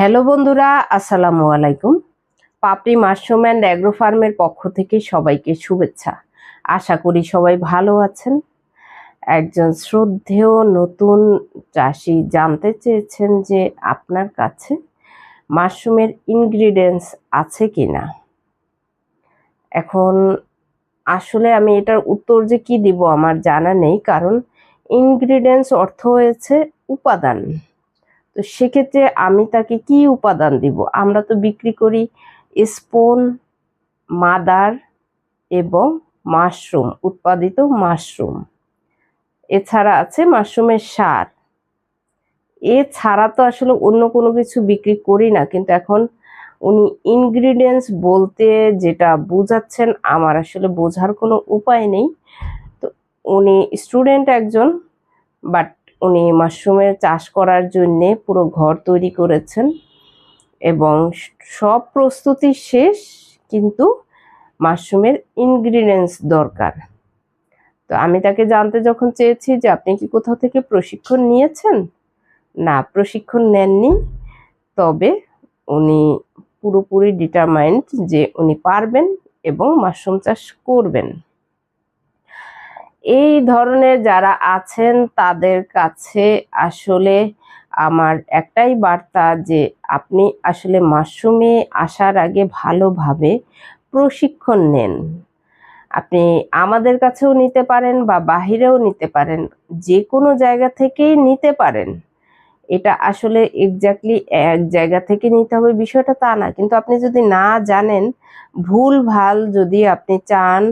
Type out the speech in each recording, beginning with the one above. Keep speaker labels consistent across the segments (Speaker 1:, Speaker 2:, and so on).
Speaker 1: Hello বন্ধুরা, আসসালামু আলাইকুম। পাপড়ি মাশরুম অ্যান্ড অ্যাগ্রো ফার্মের পক্ষ থেকে সবাইকে শুভেচ্ছা। আশা করি সবাই ভালো আছেন। একজন শ্রদ্ধেয় নতুন চাষি জানতে চেয়েছেন যে আপনার কাছে মাশরুমের ইনগ্রিডিয়েন্টস আছে কি না এখন আসলে আমি এটার উত্তর যে কি দিব আমার জানা নেই, কারণ ইনগ্রিডিয়েন্টস অর্থ হয়েছে উপাদান। তো সেক্ষেত্রে আমি তাকে কি উপাদান দিব? আমরা তো বিক্রি করি স্পোন, মাদার এবং মাশরুম, উৎপাদিত মাশরুম। এছাড়া আছে মাশরুমের সার। এছাড়া তো আসলে অন্য কোনো কিছু বিক্রি করি না, কিন্তু এখন উনি ইনগ্রিডিয়েন্টস বলতে যেটা বোঝাচ্ছেন, আমার আসলে বোঝার কোনো উপায় নেই। তো উনি স্টুডেন্ট একজন বাট উনি মাশরুমের চাষ করার জন্যে পুরো ঘর তৈরি করেছেন এবং সব প্রস্তুতি শেষ, কিন্তু মাশরুমের ইনগ্রিডিয়েন্টস দরকার। তো আমি তাকে জানতে যখন চেয়েছি যে আপনি কি কোথাও থেকে প্রশিক্ষণ নিয়েছেন? না, প্রশিক্ষণ নেননি। তবে উনি পুরোপুরি ডিটারমাইন্ড যে উনি পারবেন এবং মাশরুম চাষ করবেন। এই ধরনের যারা আছেন, তাদের কাছে আসলে আমার একটাই বার্তা যে আপনি আসলে মাশরুমে আসার আগে ভালোভাবে প্রশিক্ষণ নেন। আপনি আমাদের কাছেও নিতে পারেন বা বাহিরেও নিতে পারেন যে কোনো জায়গা থেকেই নিতে পারেন। এটা আসলে এক্স্যাক্টলি এক জায়গা থেকে নিতে হবে বিষয়টা তা না। কিন্তু আপনি যদি না জানেন, ভুল ভালো যদি আপনি চান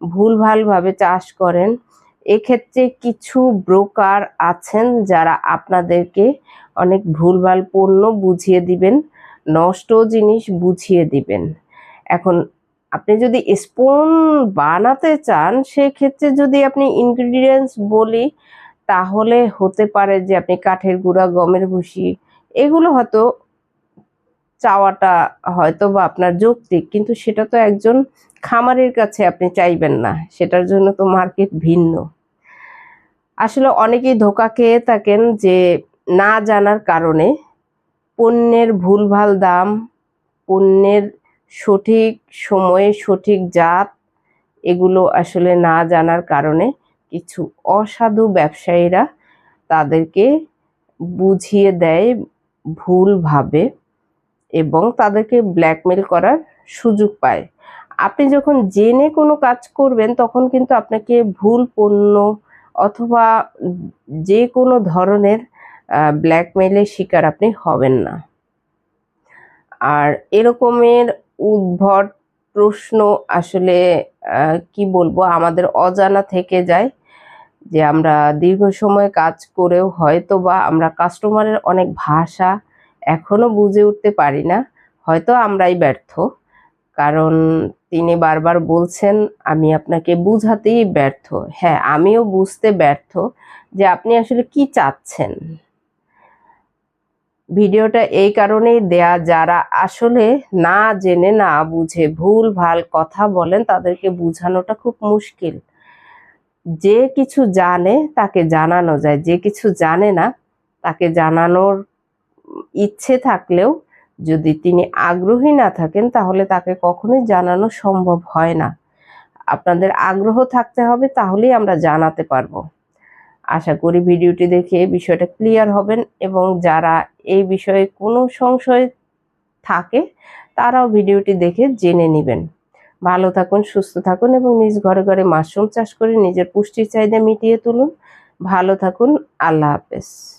Speaker 1: ভুলভালভাবে চাষ করেন। এক্ষেত্রে কিছু ব্রোকার আছেন যারা আপনাদেরকে অনেক ভুলভাল পণ্য বুঝিয়ে দিবেন, নষ্ট জিনিস বুঝিয়ে দিবেন। এখন আপনি যদি স্পুন বানাতে চান, সেক্ষেত্রে যদি আপনি ইনগ্রিডিয়েন্টস বলি, তাহলে হতে পারে যে আপনি কাঠের গুঁড়া, গমের ভুসি, এগুলো হয়তো চাওয়াটা হয়তো বা আপনার যৌক্তিক, কিন্তু সেটা তো একজন খামারের কাছে আপনি চাইবেন না। সেটার জন্য তো মার্কেট ভিন্ন। আসলে অনেকেই ধোকা খেয়ে থাকেন যে না জানার কারণে পণ্যের ভুলভাল দাম, পণ্যের সঠিক সময়ে সঠিক জাত, এগুলো আসলে না জানার কারণে কিছু অসাধু ব্যবসায়ীরা তাদেরকে বুঝিয়ে দেয় ভুলভাবে। এবং তাদেরকে ব্ল্যাকমেল করার সুযোগ পায়। আপনি যখন জেনে কোনো কাজ করবেন, তখন কিন্তু আপনাকে ভুল পণ্য অথবা যে কোনো ধরনের ব্ল্যাকমেলের শিকার আপনি হবেন না। আর এরকমের উদ্ভট প্রশ্ন আসলে কি বলব, আমাদের অজানা থেকে যায় যে আমরা দীর্ঘ সময় কাজ করেও হয়তো বা আমরা কাস্টমারের অনেক ভাষা এখনও বুঝে উঠতে পারি না। হয়তো আমরাই ব্যর্থ। কারণ তিনি বারবার বলছেন, আমি আপনাকে বুঝাতেই ব্যর্থ। হ্যাঁ আমিও বুঝতে ব্যর্থ যে আপনি আসলে কি চাচ্ছেন। ভিডিওটা এই কারণেই দেয়া, যারা আসলে না জেনে, না বুঝে, ভুল, ভালো কথা বলেন, তাদেরকে বুঝানোটা খুব মুশকিল। যে কিছু জানে, তাকে জানানো যায়। যে কিছু জানে না, তাকে জানানোর ইচ্ছে থাকলেও যদি তিনি আগ্রহী না থাকেন, তাহলে তাকে কখনোই জানানো সম্ভব হয় না। আপনাদের আগ্রহ থাকতে হবে, তাহলেই আমরা জানাতে পারব। আশা করি ভিডিওটি দেখে বিষয়টা ক্লিয়ার হবেন এবং যারা এই বিষয়ে কোনো সংশয় থাকে, তারাও ভিডিওটি দেখে জেনে নেবেন। ভালো থাকুন, সুস্থ থাকুন এবং নিজ ঘরে ঘরে মাশরুম চাষ করে নিজের পুষ্টির চাহিদা মিটিয়ে তুলুন। ভালো থাকুন, আল্লাহ হাফেজ।